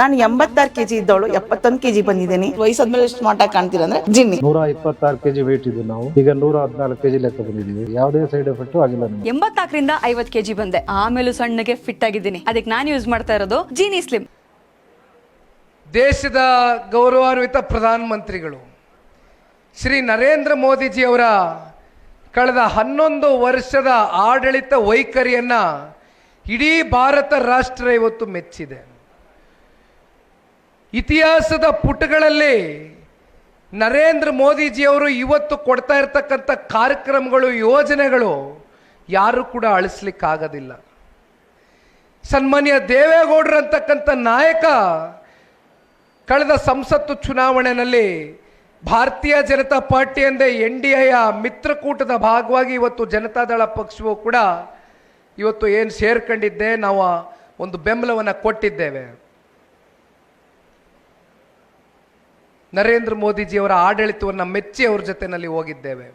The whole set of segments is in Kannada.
ನಾನು ಎಂಬತ್ತಾರು ಕೆಜಿ ಇದ್ದವಳು ಎಪ್ಪತ್ತೊಂದು ಕೆಜಿ ಬಂದಿದ್ದೀನಿ. ವಯಸ್ಸಾದ್ಮೇಲೆ ಸ್ಮಾರ್ಟ್ ಆಗಿ ಕಾಣ್ತೀರ ಅಂದ್ರೆ ಜಿನ್ನಿ. ನೂರ ಇಪ್ಪತ್ತಾರು ಕೆಜಿ ವೇಟ್ ಇದ್ದು ನಾವು. ಈಗ ನೂರ ಹದಿನಾಲ್ಕು ಕೆಜಿ ಲೆಕ್ಕ ಬಂದಿದ್ದೀವಿ. ಯಾವುದೇ ಸೈಡ್ ಎಫೆಕ್ಟ್ ಆಗಿಲ್ಲ ಎಂಬತ್ತಾಕರಿಂದ ಎಂಬತ್ನಾಲ್ಕರಿಂದ ಐವತ್ ಕೆಜಿ ಬಂದೆ. ಆಮೇಲೆ ಸಣ್ಣಗೆ ಫಿಟ್ ಆಗಿದ್ದೀನಿ. ಅದಕ್ಕೆ ನಾನು ಯೂಸ್ ಮಾಡ್ತಾ ಇರೋದು ಜೀನಿ ಸ್ಲಿಮ್ ದೇಶದ ಗೌರವಾನ್ವಿತ ಪ್ರಧಾನಮಂತ್ರಿಗಳು ಶ್ರೀ ನರೇಂದ್ರ ಮೋದಿಜಿಯವರ ಕಳೆದ ಹನ್ನೊಂದು ವರ್ಷದ ಆಡಳಿತ ವೈಖರಿಯನ್ನು ಇಡೀ ಭಾರತ ರಾಷ್ಟ್ರ ಇವತ್ತು ಮೆಚ್ಚಿದೆ. ಇತಿಹಾಸದ ಪುಟಗಳಲ್ಲಿ ನರೇಂದ್ರ ಮೋದಿಜಿಯವರು ಇವತ್ತು ಕೊಡ್ತಾ ಇರ್ತಕ್ಕಂಥ ಕಾರ್ಯಕ್ರಮಗಳು, ಯೋಜನೆಗಳು ಯಾರು ಕೂಡ ಅಳಿಸ್ಲಿಕ್ಕಾಗೋದಿಲ್ಲ. ಸನ್ಮಾನ್ಯ ದೇವೇಗೌಡರು ಅಂತಕ್ಕಂಥ ನಾಯಕ ಕಳೆದ ಸಂಸತ್ತು ಚುನಾವಣೆಯಲ್ಲಿ ಭಾರತೀಯ ಜನತಾ ಪಾರ್ಟಿ ಎಂದೇ ಎನ್ ಡಿ ಎಯ ಮಿತ್ರಕೂಟದ ಭಾಗವಾಗಿ ಇವತ್ತು ಜನತಾದಳ ಪಕ್ಷವು ಕೂಡ ಇವತ್ತು ಏನು ಸೇರ್ಕೊಂಡಿದ್ದೆ ನಾವು ಒಂದು ಬೆಂಬಲವನ್ನು ಕೊಟ್ಟಿದ್ದೇವೆ. ನರೇಂದ್ರ ಮೋದಿಜಿಯವರ ಆಡಳಿತವನ್ನು ಮೆಚ್ಚಿ ಅವ್ರ ಜೊತೆನಲ್ಲಿ ಹೋಗಿದ್ದೇವೆ.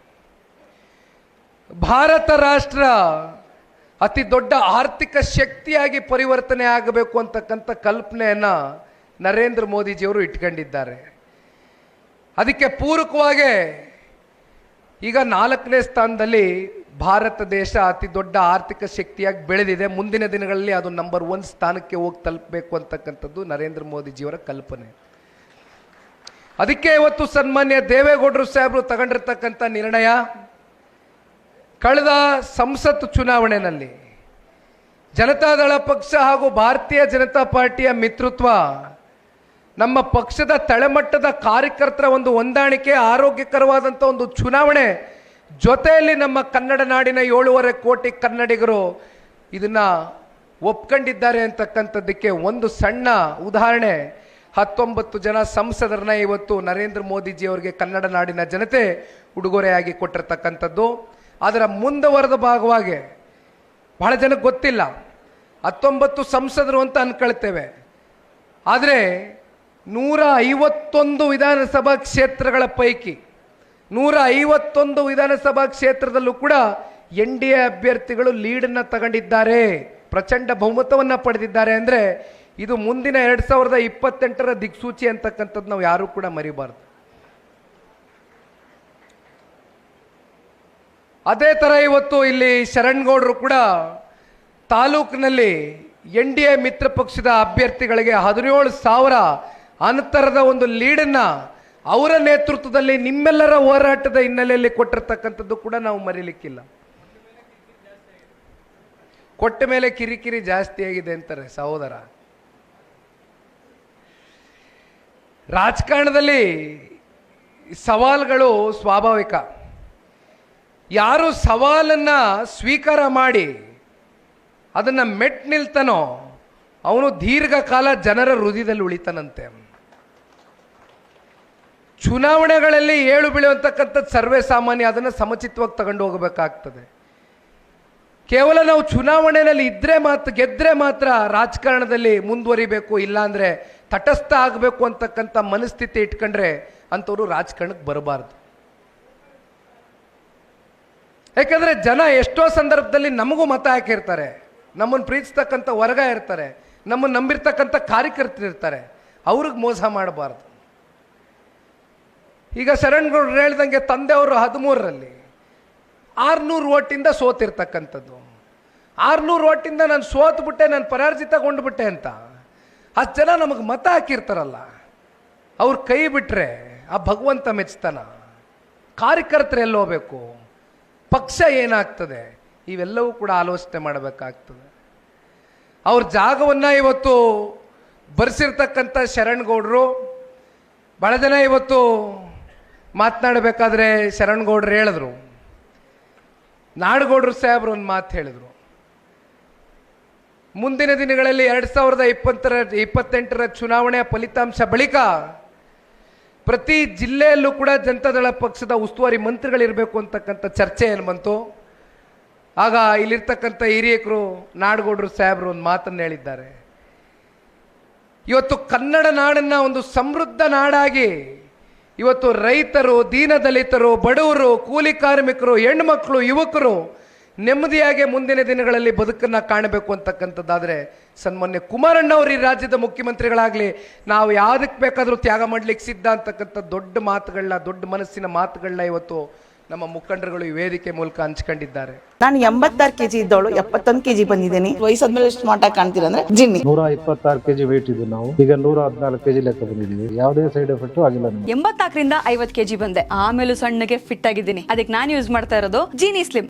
ಭಾರತ ರಾಷ್ಟ್ರ ಅತಿ ದೊಡ್ಡ ಆರ್ಥಿಕ ಶಕ್ತಿಯಾಗಿ ಪರಿವರ್ತನೆ ಆಗಬೇಕು ಅಂತಕ್ಕಂಥ ಕಲ್ಪನೆಯನ್ನ ನರೇಂದ್ರ ಮೋದಿಜಿಯವರು ಇಟ್ಕೊಂಡಿದ್ದಾರೆ. ಅದಕ್ಕೆ ಪೂರಕವಾಗಿ ಈಗ ನಾಲ್ಕನೇ ಸ್ಥಾನದಲ್ಲಿ ಭಾರತ ದೇಶ ಅತಿ ದೊಡ್ಡ ಆರ್ಥಿಕ ಶಕ್ತಿಯಾಗಿ ಬೆಳೆದಿದೆ. ಮುಂದಿನ ದಿನಗಳಲ್ಲಿ ಅದು ನಂಬರ್ ಒನ್ ಸ್ಥಾನಕ್ಕೆ ಹೋಗಿ ತಲುಪಬೇಕು ಅಂತಕ್ಕಂಥದ್ದು ನರೇಂದ್ರ ಮೋದಿಜಿಯವರ ಕಲ್ಪನೆ. ಅದಕ್ಕೆ ಇವತ್ತು ಸನ್ಮಾನ್ಯ ದೇವೇಗೌಡರು ಸಾಹೇಬರು ತಗೊಂಡಿರ್ತಕ್ಕಂಥ ನಿರ್ಣಯ, ಕಳೆದ ಸಂಸತ್ ಚುನಾವಣೆಯಲ್ಲಿ ಜನತಾದಳ ಪಕ್ಷ ಹಾಗೂ ಭಾರತೀಯ ಜನತಾ ಪಾರ್ಟಿಯ ಮಿತ್ರತ್ವ ನಮ್ಮ ಪಕ್ಷದ ತಳಮಟ್ಟದ ಕಾರ್ಯಕರ್ತರ ಒಂದು ಹೊಂದಾಣಿಕೆ, ಆರೋಗ್ಯಕರವಾದಂಥ ಒಂದು ಚುನಾವಣೆ ಜೊತೆಯಲ್ಲಿ ನಮ್ಮ ಕನ್ನಡ ನಾಡಿನ ಏಳೂವರೆ ಕೋಟಿ ಕನ್ನಡಿಗರು ಇದನ್ನು ಒಪ್ಕೊಂಡಿದ್ದಾರೆ ಅಂತಕ್ಕಂಥದ್ದಕ್ಕೆ ಒಂದು ಸಣ್ಣ ಉದಾಹರಣೆ. ಹತ್ತೊಂಬತ್ತು ಜನ ಸಂಸದರನ್ನ ಇವತ್ತು ನರೇಂದ್ರ ಮೋದಿಜಿ ಅವರಿಗೆ ಕನ್ನಡ ನಾಡಿನ ಜನತೆ ಉಡುಗೊರೆಯಾಗಿ ಕೊಟ್ಟಿರ್ತಕ್ಕಂಥದ್ದು. ಅದರ ಮುಂದುವರೆದ ಭಾಗವಾಗಿ ಬಹಳ ಜನಕ್ಕೆ ಗೊತ್ತಿಲ್ಲ. ಹತ್ತೊಂಬತ್ತು ಸಂಸದರು ಅಂತ ಅಂದ್ಕೊಳ್ತೇವೆ ಆದರೆ ನೂರ ಐವತ್ತೊಂದು ವಿಧಾನಸಭಾ ಕ್ಷೇತ್ರಗಳ ಪೈಕಿ ನೂರ ಐವತ್ತೊಂದು ವಿಧಾನಸಭಾ ಕ್ಷೇತ್ರದಲ್ಲೂ ಕೂಡ ಎನ್ ಡಿ ಎ ಅಭ್ಯರ್ಥಿಗಳು ಲೀಡನ್ನು ತಗೊಂಡಿದ್ದಾರೆ. ಪ್ರಚಂಡ ಬಹುಮತವನ್ನು ಪಡೆದಿದ್ದಾರೆ. ಅಂದರೆ ಇದು ಮುಂದಿನ ಎರಡು ಸಾವಿರದ ಇಪ್ಪತ್ತೆಂಟರ ದಿಕ್ಸೂಚಿ ಅಂತಕ್ಕಂಥದ್ದು ನಾವು ಯಾರೂ ಕೂಡ ಮರಿಬಾರ್ದು. ಅದೇ ಥರ ಇವತ್ತು ಇಲ್ಲಿ ಶರಣ್ಗೌಡರು ಕೂಡ ತಾಲೂಕಿನಲ್ಲಿ ಎನ್ ಡಿ ಎ ಮಿತ್ರ ಪಕ್ಷದ ಅಭ್ಯರ್ಥಿಗಳಿಗೆ ಹದಿನೇಳು ಸಾವಿರ ಅಂತರದ ಒಂದು ಲೀಡನ್ನ ಅವರ ನೇತೃತ್ವದಲ್ಲಿ ನಿಮ್ಮೆಲ್ಲರ ಹೋರಾಟದ ಹಿನ್ನೆಲೆಯಲ್ಲಿ ಕೊಟ್ಟಿರ್ತಕ್ಕಂಥದ್ದು ಕೂಡ ನಾವು ಮರಿಲಿಕ್ಕಿಲ್ಲ. ಕೊಟ್ಟ ಮೇಲೆ ಕಿರಿಕಿರಿ ಜಾಸ್ತಿ ಆಗಿದೆ ಅಂತಾರೆ ಸಹೋದರ. ರಾಜಕಾರಣದಲ್ಲಿ ಸವಾಲುಗಳು ಸ್ವಾಭಾವಿಕ. ಯಾರು ಸವಾಲನ್ನ ಸ್ವೀಕಾರ ಮಾಡಿ ಅದನ್ನು ಮೆಟ್ ನಿಲ್ತಾನೋ ಅವನು ದೀರ್ಘಕಾಲ ಜನರ ಹೃದಯದಲ್ಲಿ ಉಳಿತಾನಂತೆ. ಚುನಾವಣೆಗಳಲ್ಲಿ ಏಳು ಬೀಳುವಂತಕ್ಕಂಥದ್ದು ಸರ್ವೆ ಸಾಮಾನ್ಯ ಅದನ್ನು ಸಮಚಿತವಾಗಿ ತಗೊಂಡು ಹೋಗಬೇಕಾಗ್ತದೆ. ಕೇವಲ ನಾವು ಚುನಾವಣೆಯಲ್ಲಿ ಇದ್ರೆ ಮಾತ್ರ ಗೆದ್ದರೆ ಮಾತ್ರ ರಾಜಕಾರಣದಲ್ಲಿ ಮುಂದುವರಿಬೇಕು, ಇಲ್ಲಾಂದ್ರೆ ತಟಸ್ಥ ಆಗಬೇಕು ಅಂತಕ್ಕಂಥ ಮನಸ್ಥಿತಿ ಇಟ್ಕೊಂಡ್ರೆ ಅಂಥವ್ರು ರಾಜಕಾರಣಕ್ಕೆ ಬರಬಾರ್ದು. ಯಾಕೆಂದರೆ ಜನ ಎಷ್ಟೋ ಸಂದರ್ಭದಲ್ಲಿ ನಮಗೂ ಮತ ಹಾಕಿರ್ತಾರೆ, ನಮ್ಮನ್ನು ಪ್ರೀತಿಸ್ತಕ್ಕಂಥ ವರ್ಗ ಇರ್ತಾರೆ, ನಮ್ಮನ್ನು ನಂಬಿರ್ತಕ್ಕಂಥ ಕಾರ್ಯಕರ್ತರು ಇರ್ತಾರೆ, ಅವ್ರಿಗೆ ಮೋಸ ಮಾಡಬಾರ್ದು. ಈಗ ಶರಣ್ಗೌಡ್ರು ಹೇಳ್ದಂಗೆ ತಂದೆಯವರು ಹದಿಮೂರರಲ್ಲಿ ಆರ್ನೂರು ಓಟಿಂದ ಸೋತಿರ್ತಕ್ಕಂಥದ್ದು. ಆರ್ನೂರು ಓಟಿಂದ ನಾನು ಸೋತ್ಬಿಟ್ಟೆ, ನಾನು ಪರಾರ್ಜಿತಗೊಂಡ್ಬಿಟ್ಟೆ ಅಂತ. ಅಷ್ಟು ಜನ ನಮಗೆ ಮತ ಹಾಕಿರ್ತಾರಲ್ಲ, ಅವ್ರ ಕೈ ಬಿಟ್ಟರೆ ಆ ಭಗವಂತ ಮೆಚ್ತಾನ. ಕಾರ್ಯಕರ್ತರು ಎಲ್ಲೋಗ್ಬೇಕು ಪಕ್ಷ ಏನಾಗ್ತದೆ? ಇವೆಲ್ಲವೂ ಕೂಡ ಆಲೋಚನೆ ಮಾಡಬೇಕಾಗ್ತದೆ. ಅವ್ರ ಜಾಗವನ್ನು ಇವತ್ತು ಬರೆಸಿರ್ತಕ್ಕಂಥ ಶರಣ್ಗೌಡರು ಭಾಳ ಜನ ಇವತ್ತು ಮಾತನಾಡಬೇಕಾದ್ರೆ ಶರಣ್ಗೌಡರು ಹೇಳಿದ್ರು. ನಾಡಗೌಡರು ಸಾಹೇಬ್ರು ಒಂದು ಮಾತು ಹೇಳಿದರು. ಮುಂದಿನ ದಿನಗಳಲ್ಲಿ ಎರಡು ಸಾವಿರದ ಇಪ್ಪತ್ತರ, ಇಪ್ಪತ್ತೆಂಟರ ಚುನಾವಣೆಯ ಫಲಿತಾಂಶ ಬಳಿಕ ಪ್ರತಿ ಜಿಲ್ಲೆಯಲ್ಲೂ ಕೂಡ ಜನತಾದಳ ಪಕ್ಷದ ಉಸ್ತುವಾರಿ ಮಂತ್ರಿಗಳಿರಬೇಕು ಅಂತಕ್ಕಂಥ ಚರ್ಚೆ ಏನು ಬಂತು? ಆಗ ಇಲ್ಲಿರ್ತಕ್ಕಂಥ ಹಿರಿಯಕರು, ನಾಡಗೌಡರು ಸಾಹೇಬರು ಒಂದು ಮಾತನ್ನು ಹೇಳಿದ್ದಾರೆ. ಇವತ್ತು ಕನ್ನಡ ನಾಡನ್ನ ಒಂದು ಸಮೃದ್ಧ ನಾಡಾಗಿ ಇವತ್ತು ರೈತರು, ದೀನದಲಿತರು, ಬಡವರು, ಕೂಲಿ ಕಾರ್ಮಿಕರು ಹೆಣ್ಮಕ್ಳು ಯುವಕರು ನೆಮ್ಮದಿಯಾಗಿ ಮುಂದಿನ ದಿನಗಳಲ್ಲಿ ಬದುಕನ್ನ ಕಾಣಬೇಕು ಅಂತಕ್ಕಂಥದ್ದಾದರೆ ಸನ್ಮಾನ್ಯ ಕುಮಾರಣ್ಣ ಅವರು ಈ ರಾಜ್ಯದ ಮುಖ್ಯಮಂತ್ರಿಗಳಾಗಲಿ ನಾವು ಯಾವುದಕ್ಕೆ ಬೇಕಾದರೂ ತ್ಯಾಗ ಮಾಡ್ಲಿಕ್ಕೆ ಸಿದ್ಧ ಅಂತಕ್ಕಂಥ ದೊಡ್ಡ ಮಾತುಗಳನ್ನ ದೊಡ್ಡ ಮನಸ್ಸಿನ ಮಾತುಗಳನ್ನ ಇವತ್ತು ನಮ್ಮ ಮುಖಂಡರುಗಳು ಈ ವೇದಿಕೆ ಮೂಲಕ ಹಂಚ್ಕೊಂಡಿದ್ದಾರೆ. ನಾನು ಎಂಬತ್ತಾರು ಕೆಜಿ ಇದ್ದವಳು ಎಪ್ಪತ್ತೊಂದು ಕೆಜಿ ಬಂದಿದ್ದೀನಿ. ವಯಸ್ಸಾದ್ಮೇಲೆ ಸ್ಮಾರ್ಟ್ ಮಾಟ ಕಾಣ್ತೀರ ಅಂದ್ರೆ ಜಿನ್ನಿ. ನೂರ ಇಪ್ಪತ್ತಾರು ಕೆಜಿ ವೇಟ್ ಇದ್ದು ನಾವು. ಈಗ ನೂರ ಹದಿನಾಲ್ಕು ಕೆಜಿ ಲೆಕ್ಕ ಬಂದಿದ್ದೀವಿ. ಯಾವುದೇ ಸೈಡ್ ಎಫೆಕ್ಟ್ ಆಗಿಲ್ಲ ನಮಗೆ. ಎಂಬತ್ನಾಲ್ಕರಿಂದ ಐವತ್ ಕೆಜಿ ಬಂದೆ. ಆಮೇಲೆ ಸಣ್ಣಗೆ ಫಿಟ್ ಆಗಿದ್ದೀನಿ. ಅದಕ್ಕೆ ನಾನು ಯೂಸ್ ಮಾಡ್ತಾ ಇರೋದು ಜೀನಿ ಸ್ಲಿಮ್